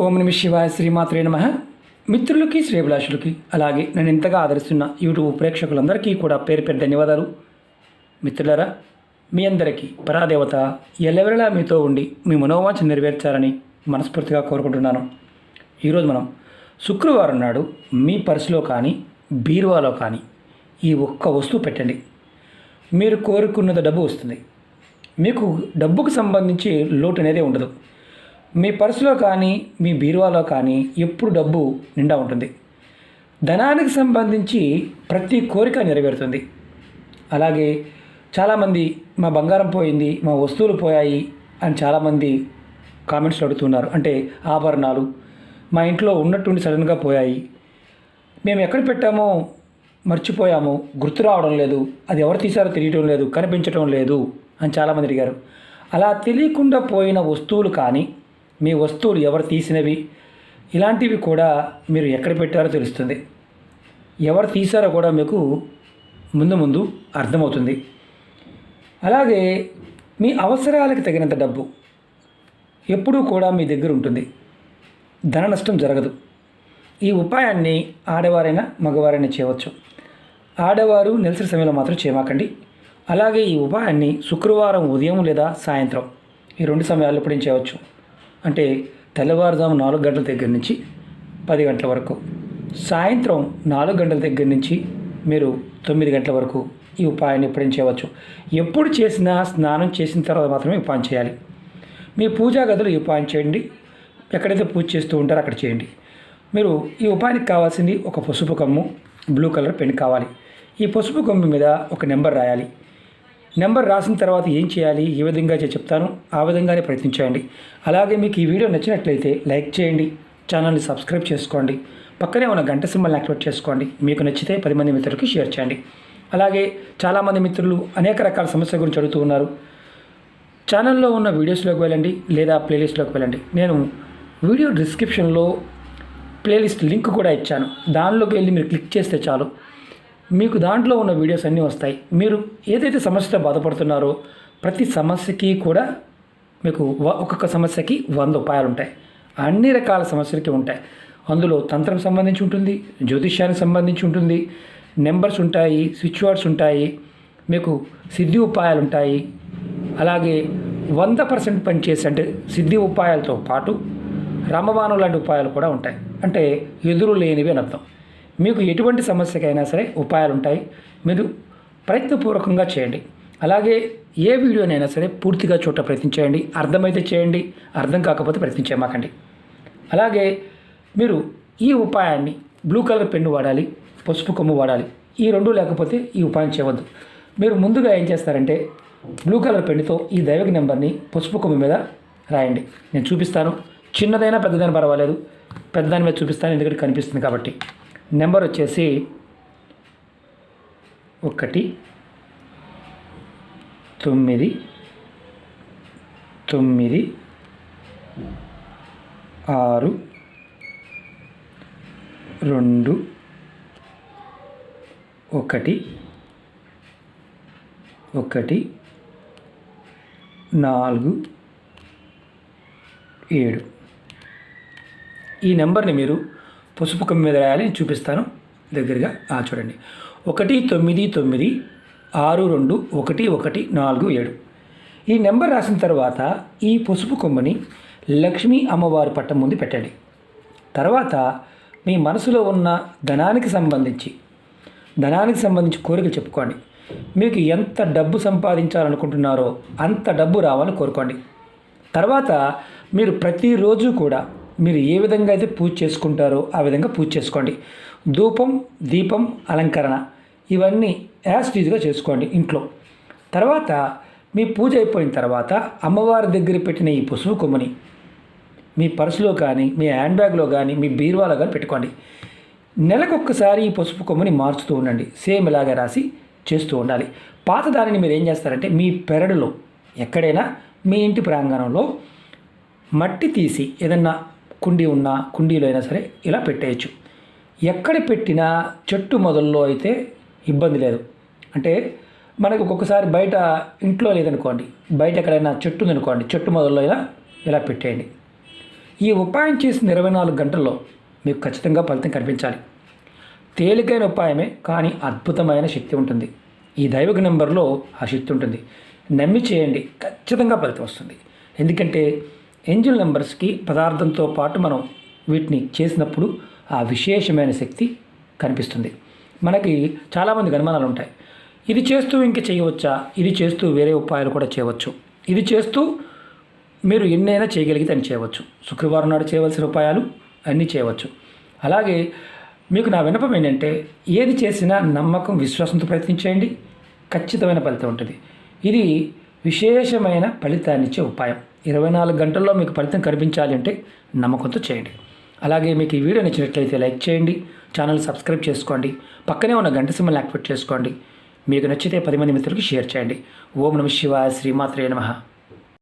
ఓం నమ శివాయ శ్రీమాత్రే నమ. మిత్రులకి శ్రేభిలాషులకి అలాగే నేను ఇంతగా ఆదరిస్తున్న యూట్యూబ్ ప్రేక్షకులందరికీ కూడా పేరు పేరు ధన్యవాదాలు. మిత్రులరా మీ అందరికీ పరాదేవత ఎల్లవెల్లలా మీతో ఉండి మీ మనోవాంఛ నెరవేర్చాలని మనస్ఫూర్తిగా కోరుకుంటున్నాను. ఈరోజు మనం శుక్రవారం నాడు మీ పర్సులో కానీ బీరువాలో కానీ ఈ ఒక్క వస్తువు పెట్టండి. మీరు కోరుకున్నది డబ్బు వస్తుంది. మీకు డబ్బుకు సంబంధించి లోటు అనేది ఉండదు. మీ పర్సులో కానీ మీ బీరువాలో కానీ ఎప్పుడు డబ్బు నిండా ఉంటుంది. ధనానికి సంబంధించి ప్రతి కోరిక నెరవేరుతుంది. అలాగే చాలామంది మా బంగారం పోయింది మా వస్తువులు పోయాయి అని చాలామంది కామెంట్స్ అడుగుతున్నారు. అంటే ఆభరణాలు మా ఇంట్లో ఉన్నట్టుండి సడన్గా పోయాయి. మేము ఎక్కడ పెట్టామో మర్చిపోయాము గుర్తు రావడం లేదు అది ఎవరు తీశారో తెలియటం లేదు కనిపించడం లేదు అని చాలామంది అడిగారు. అలా తెలియకుండా పోయిన వస్తువులు కానీ మీ వస్తువులు ఎవరు తీసినవి? ఇలాంటివి కూడా మీరు ఎక్కడ పెట్టారో తెలుస్తుంది. ఎవరు తీశారో కూడా మీకు ముందు ముందు అర్థమవుతుంది. అలాగే మీ అవసరాలకు తగినంత డబ్బు ఎప్పుడూ కూడా మీ దగ్గర ఉంటుంది. ధన నష్టం జరగదు. ఈ ఉపాయాన్ని ఆడవారైనా మగవారైనా చేయవచ్చు. ఆడవారు నెలసిన సమయంలో మాత్రం చేయమాకండి. అలాగే ఈ ఉపాయాన్ని శుక్రవారం ఉదయం లేదా సాయంత్రం ఈ రెండు సమయాల్లో ఇప్పుడు చేయవచ్చు. అంటే తెల్లవారుజాము నాలుగు గంటల దగ్గర నుంచి పది గంటల వరకు. సాయంత్రం నాలుగు గంటల దగ్గర నుంచి మీరు తొమ్మిది గంటల వరకు ఈ ఉపాయాన్ని ఎప్పుడైనా చేయవచ్చు. ఎప్పుడు చేసినా స్నానం చేసిన తర్వాత మాత్రమే ఉపాయం చేయాలి. మీ పూజా గదులు ఈ ఉపాయం చేయండి. ఎక్కడైతే పూజ చేస్తూ ఉంటారో అక్కడ చేయండి. మీరు ఈ ఉపాయానికి కావాల్సింది ఒక పసుపు కమ్ము బ్లూ కలర్ పెన్ కావాలి. ఈ పసుపు కొమ్ము మీద ఒక నెంబర్ రాయాలి. నెంబర్ రాసిన తర్వాత ఏం చేయాలి? ఏ విధంగా చెప్తాను? ఆ విధంగానే ప్రయత్నించండి అలాగే మీకు ఈ వీడియో నచ్చినట్లయితే లైక్ చేయండి ఛానల్ని సబ్స్క్రైబ్ చేసుకోండి పక్కనే ఉన్న గంట సింబల్ని యాక్టివేట్ చేసుకోండి మీకు నచ్చితే పది మంది మిత్రులకి షేర్ చేయండి. అలాగే చాలామంది మిత్రులు అనేక రకాల సమస్యల గురించి అడుగుతూ ఉన్నారు. ఛానల్లో ఉన్న వీడియోస్లోకి వెళ్ళండి లేదా ప్లేలిస్ట్లోకి వెళ్ళండి. నేను వీడియో డిస్క్రిప్షన్లో ప్లేలిస్ట్ లింక్ కూడా ఇచ్చాను. దానిలోకి వెళ్ళి మీరు క్లిక్ చేస్తే చాలు. మీకు దాంట్లో ఉన్న వీడియోస్ అన్నీ వస్తాయి. మీరు ఏదైతే సమస్యతో బాధపడుతున్నారో ప్రతి సమస్యకి కూడా మీకు ఒక్కొక్క సమస్యకి వంద ఉపాయాలు ఉంటాయి అన్ని రకాల సమస్యలకి ఉంటాయి. అందులో తంత్రం సంబంధించి ఉంటుంది జ్యోతిష్యానికి సంబంధించి ఉంటుంది నెంబర్స్ ఉంటాయి స్విచ్ వర్డ్స్ ఉంటాయి మీకు సిద్ధి ఉపాయాలు ఉంటాయి అలాగే వంద పర్సెంట్ పనిచేసే అంటే సిద్ధి ఉపాయాలతో పాటు రామబాణం లాంటి ఉపాయాలు కూడా ఉంటాయి. అంటే ఎదురు లేనివి అని అర్థం. మీకు ఎటువంటి సమస్యకైనా సరే ఉపాయాలు ఉంటాయి మీరు ప్రయత్నపూర్వకంగా చేయండి. అలాగే ఏ వీడియోనైనా సరే పూర్తిగా చూడ ప్రయత్నించేయండి అర్థమైతే చేయండి. అర్థం కాకపోతే ప్రయత్నించేమాకండి అలాగే మీరు ఈ ఉపాయాన్ని బ్లూ కలర్ పెన్ను వాడాలి పసుపు కొమ్ము వాడాలి. ఈ రెండు లేకపోతే ఈ ఉపాయం చేయవద్దు. మీరు ముందుగా ఏం చేస్తారంటే బ్లూ కలర్ పెన్నుతో ఈ దైవక నెంబర్ని పసుపు కొమ్ము మీద రాయండి. నేను చూపిస్తాను. చిన్నదైనా పెద్దదైనా పర్వాలేదు. పెద్దదాని మీద చూపిస్తాను. ఎందుకంటే కనిపిస్తుంది కాబట్టి. నెంబర్ వచ్చేసి ఒకటి తొమ్మిది తొమ్మిది ఆరు రెండు ఒకటి ఒకటి నాలుగు ఏడు. ఈ నెంబర్ని మీరు పసుపు కమ్మి మీద రాయాలి చూపిస్తాను దగ్గరగా. ఆ, చూడండి. ఒకటి తొమ్మిది తొమ్మిది ఆరు రెండు ఒకటి ఒకటి నాలుగు ఏడు. ఈ నెంబర్ రాసిన తర్వాత ఈ పసుపు కొమ్మని లక్ష్మీ అమ్మవారి పట్టం ముందు పెట్టండి. తర్వాత మీ మనసులో ఉన్న ధనానికి సంబంధించి ధనానికి సంబంధించి కోరికలు చెప్పుకోండి. మీకు ఎంత డబ్బు సంపాదించాలనుకుంటున్నారో అంత డబ్బు రావాలని కోరుకోండి. తర్వాత మీరు ప్రతిరోజు కూడా మీరు ఏ విధంగా అయితే పూజ చేసుకుంటారో ఆ విధంగా పూజ చేసుకోండి. ధూపం దీపం అలంకరణ ఇవన్నీ యాజ్ టీజ్గా చేసుకోండి ఇంట్లో. తర్వాత మీ పూజ అయిపోయిన తర్వాత అమ్మవారి దగ్గర పెట్టిన ఈ పసుపు కొమ్మని మీ పర్సులో కానీ మీ హ్యాండ్ బ్యాగ్లో కానీ మీ బీరువాలో కానీ పెట్టుకోండి. నెలకొక్కసారి ఈ పసుపు కొమ్మని మార్చుతూ ఉండండి. సేమ్ ఇలాగే రాసి చేస్తూ ఉండాలి. పాత దానిని మీరు ఏం చేస్తారంటే మీ పెరడులో ఎక్కడైనా మీ ఇంటి ప్రాంగణంలో మట్టి తీసి ఏదన్నా కుండీ ఉన్నా కుండీలో అయినా సరే ఇలా పెట్టేయచ్చు. ఎక్కడ పెట్టినా చెట్టు మొదల్లో అయితే ఇబ్బంది లేదు. అంటే మనకు ఒక్కొక్కసారి బయట ఇంట్లో లేదనుకోండి బయట ఎక్కడైనా చెట్టు ఉందనుకోండి చెట్టు మొదల్లో అయినా ఇలా పెట్టేయండి. ఈ ఉపాయం చేసిన ఇరవై నాలుగు గంటల్లో మీకు ఖచ్చితంగా ఫలితం కనిపించాలి. తేలికైన ఉపాయమే కానీ అద్భుతమైన శక్తి ఉంటుంది. ఈ దైవక నెంబర్లో ఆ శక్తి ఉంటుంది. నమ్మి చేయండి ఖచ్చితంగా ఫలితం వస్తుంది. ఎందుకంటే ఏంజిల్ నెంబర్స్కి పదార్థంతో పాటు మనం వీటిని చేసినప్పుడు ఆ విశేషమైన శక్తి కనిపిస్తుంది. మనకి చాలామంది గనుమానాలు ఉంటాయి. ఇది చేస్తూ ఇంక చేయవచ్చా? ఇది చేస్తూ వేరే ఉపాయాలు కూడా చేయవచ్చు. ఇది చేస్తూ మీరు ఎన్నైనా చేయగలిగితే అని చేయవచ్చు. శుక్రవారం నాడు చేయవలసిన ఉపాయాలు అన్నీ చేయవచ్చు. అలాగే మీకు నా వినపం ఏంటంటే ఏది చేసినా నమ్మకం విశ్వాసంతో ప్రయత్నించేయండి. ఖచ్చితమైన ఫలితం ఉంటుంది. ఇది విశేషమైన ఫలితాన్నిచ్చే ఉపాయం. ఇరవై నాలుగు గంటల్లో మీకు ఫలితం కనిపించాలి అంటే నమ్మకంతో చేయండి. అలాగే మీకు ఈ వీడియో నచ్చినట్లయితే లైక్ చేయండి ఛానల్ సబ్స్క్రైబ్ చేసుకోండి పక్కనే ఉన్న గంట సింహల్ని యాక్టివేట్ చేసుకోండి. మీకు నచ్చితే పది మంది మిత్రులకి షేర్ చేయండి. ఓం నమ శివాయ శ్రీమాత్రే నమ.